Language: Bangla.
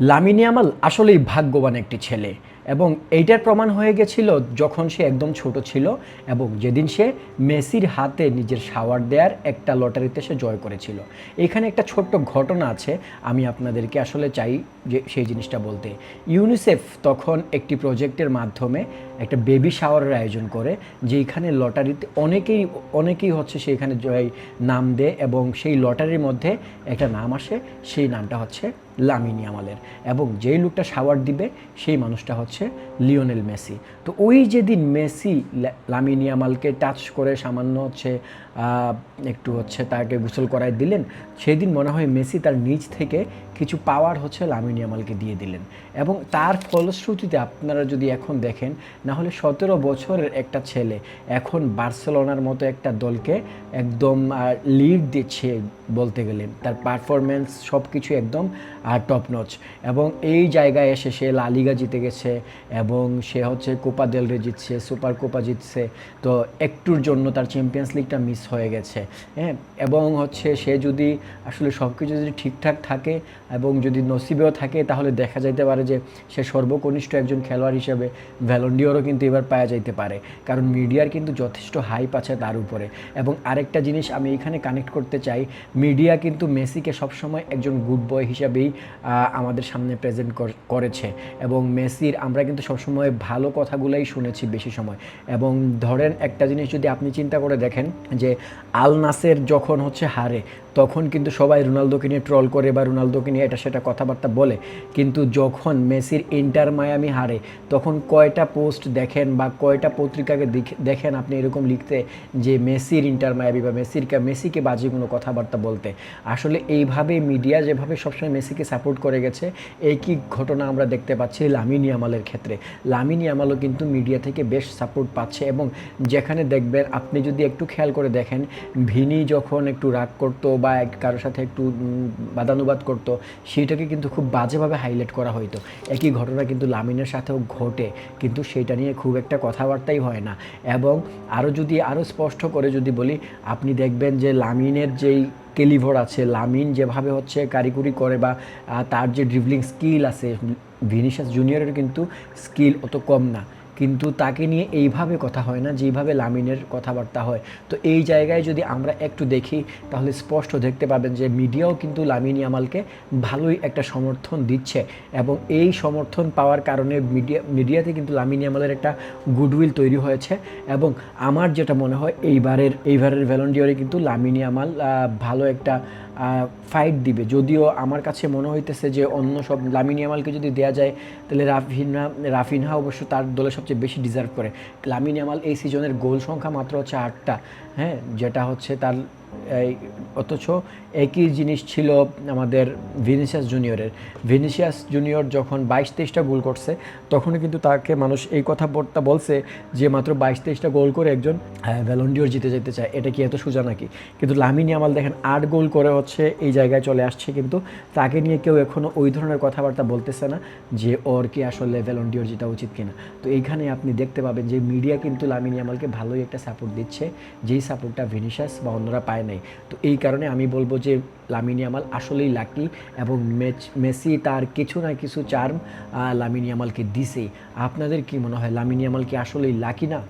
লামিনী আমাল আসলেই ভাগ্যবান একটি ছেলে। এবং এইটার প্রমাণ হয়ে গেছিল যখন সে একদম ছোট ছিল এবং যেদিন সে মেসির হাতে নিজের শাওয়ার দেওয়ার একটা লটারিতে সে জয় করেছিল। এখানে একটা ছোট্ট ঘটনা আছে, আমি আপনাদেরকে আসলে চাই যে সেই জিনিসটা বলতে। ইউনিসেফ তখন একটি প্রজেক্টের মাধ্যমে একটা বেবি শাওয়ারের আয়োজন করে যেখানে লটারিতে অনেকেই অনেকেই হচ্ছে সেইখানে জয় নাম দেয় এবং সেই লটারির মধ্যে একটা নাম আসে, সেই নামটা হচ্ছে লামিনী আমালের। এবং যেই লোকটা শাওয়ার দিবে, সেই মানুষটা হচ্ছে লিওনেল মেসি। তো ওই যেদিন মেসি লা- লামিনী টাচ করে সামান্য হচ্ছে একটু হচ্ছে তাকে গোসল করায় দিলেন সেই দিন মনে হয় মেসি তার নিজ থেকে কিছু পাওয়ার হচ্ছে লামিনী আমালকে দিয়ে দিলেন। এবং তার ফলশ্রুতিতে আপনারা যদি এখন দেখেন, না হলে সতেরো বছরের একটা ছেলে এখন বার্সেলোনার মতো একটা দলকে একদম লিড দিচ্ছে বলতে গেলে। তার পারফরমেন্স সব কিছু একদম টপ নচ এবং এই জায়গায় এসে সে লা লিগা জিতে গেছে এবং সে হচ্ছে কোপা দেল রে জিতছে, সুপার কোপা জিতছে। তো একটুর জন্য তার চ্যাম্পিয়ন্স লিগটা মিস হয়ে গেছে। হ্যাঁ এবং হচ্ছে সে যদি আসলে সব কিছু যদি ঠিকঠাক থাকে এবং যদি নসিবেও থাকে, তাহলে দেখা যাইতে পারে যে সে সর্বকনিষ্ঠ একজন খেলোয়াড় হিসেবে ভ্যালন্ডিওরও কিন্তু এবার পাওয়া যাইতে পারে। কারণ মিডিয়ার কিন্তু যথেষ্ট হাইপ আছে তার উপরে। এবং আরেকটা জিনিস আমি এখানে কানেক্ট করতে চাই, মিডিয়া কিন্তু মেসিকে সবসময় একজন গুড বয় হিসাবেই আমাদের সামনে প্রেজেন্ট করেছে। এবং মেসির কিন্তু সবসময় ভালো কথাগুলোই শুনেছি বেশি সময়। এবং ধরেন একটা জিনিস যদি আপনি চিন্তা করে দেখেন যে, আল নাসের যখন হচ্ছে হারে, তখন কিন্তু সবাই রোনালদোকে নিয়ে ট্রল করে বা রোনালদোকে নিয়ে এটা সেটা কথাবার্তা বলে। কিন্তু যখন মেসির ইন্টার মায়ামি হারে, তখন কয়টা পোস্ট দেখেন বা কয়টা পত্রিকাকে দিখ- দেখেন আপনি এরকম লিখতে যে, মেসির ইন্টার মায়ামি বা মেসির মেসিকে বাজে কোনো কথাবার্তা বলতে। আসলে এইভাবে মিডিয়া যেভাবে সবসময় মেসিকে সাপোর্ট করে গেছে, একই ঘটনা আমরা দেখতে পাচ্ছি লামিনী আমালের ক্ষেত্রে। লামিনী আমালও কিন্তু মিডিয়া থেকে বেশ সাপোর্ট পাচ্ছে এবং যেখানে দেখবেন আপনি যদি একটু খেয়াল করে দেখেন, ভিনি যখন একটু রাগ করতো বা কারোর সাথে একটু বাদানুবাদ করতো, সেইটাকে কিন্তু খুব বাজেভাবে হাইলাইট করা হইতো। একই ঘটনা কিন্তু লামিনের সাথেও ঘটে, কিন্তু সেটা নিয়ে খুব একটা কথাবার্তাই হয় না। এবং আরও যদি আরও স্পষ্ট করে যদি বলি, আপনি দেখবেন যে লামিনের যেই কেলিভর আছে, লামিন যেভাবে হচ্ছে কারিকুরি করে বা তার যে ড্রিবলিং স্কিল আছে ভিনিশাস জুনিয়রের কিন্তু স্কিল অত কম না। কিন্তু তাকে নিয়ে এইভাবে কথা হয় না যেইভাবে লামিনের কথাবার্তা হয়। তো এই জায়গায় যদি আমরা একটু দেখি, তাহলে স্পষ্ট দেখতে পাবেন যে মিডিয়াও কিন্তু লামিনী আমালকে ভালোই একটা সমর্থন দিচ্ছে এবং এই সমর্থন পাওয়ার কারণে মিডিয়া, মিডিয়াতে কিন্তু লামিনী আমালের একটা গুডউইল তৈরি হয়েছে এবং আমার যেটা মনে হয়, এইবারের এইবারের ভ্যালন্ডিয়রে কিন্তু লামিনী আমাল ভালো একটা ফাইট দিবে। যদিও আমার কাছে মনে হইতেছে যে অন্য সব, লামিনী আমালকে যদি দেওয়া যায়, তাহলে রাফিনহা রাফিনহা অবশ্য তার দলে সবচেয়ে বেশি ডিজার্ভ করে। লামিন ইয়ামাল এই সিজনের গোল সংখ্যা মাত্র হচ্ছে আটটা হ্যাঁ? যেটা হচ্ছে তার এই, অথচ একই জিনিস ছিল আমাদের ভিনিসিয়াস জুনিয়রের। ভিনিসিয়াস জুনিয়র যখন বাইশ তেইশটা গোল করছে, তখনও কিন্তু তাকে মানুষ এই কথা বলতে বলছে যে, মাত্র বাইশ তেইশটা গোল করে একজন ভ্যালন্ডিওর জিতে যেতে চায়। এটা কি এত সোজা নাকি? কিন্তু লামিনী আমাল দেখেন, আট গোল করে হচ্ছে এই জায়গায় চলে আসছে কিন্তু তাকে নিয়ে কেউ এখনও ওই ধরনের কথাবার্তা বলতেছে না যে, ওর কি আসলে ভ্যালন্ডিওর জিতা উচিত কিনা? তো এইখানে আপনি দেখতে পাবেন যে, মিডিয়া কিন্তু লামিনী আমালকে ভালোই একটা সাপোর্ট দিচ্ছে। যেই সাপোর্টটা ভিনিশাস বা অন্যরা পায় নাই। তো এই কারণে আমি বলব যে লামিনিয়ামাল আসলেই লাকি এবং মেসি তার কিছু না কিছু চার্ম লামিনী আমালকে দিছে আপনাদের কি মনে হয় লামিনিয়ামাল আমাল কি আসলেই লাকি না?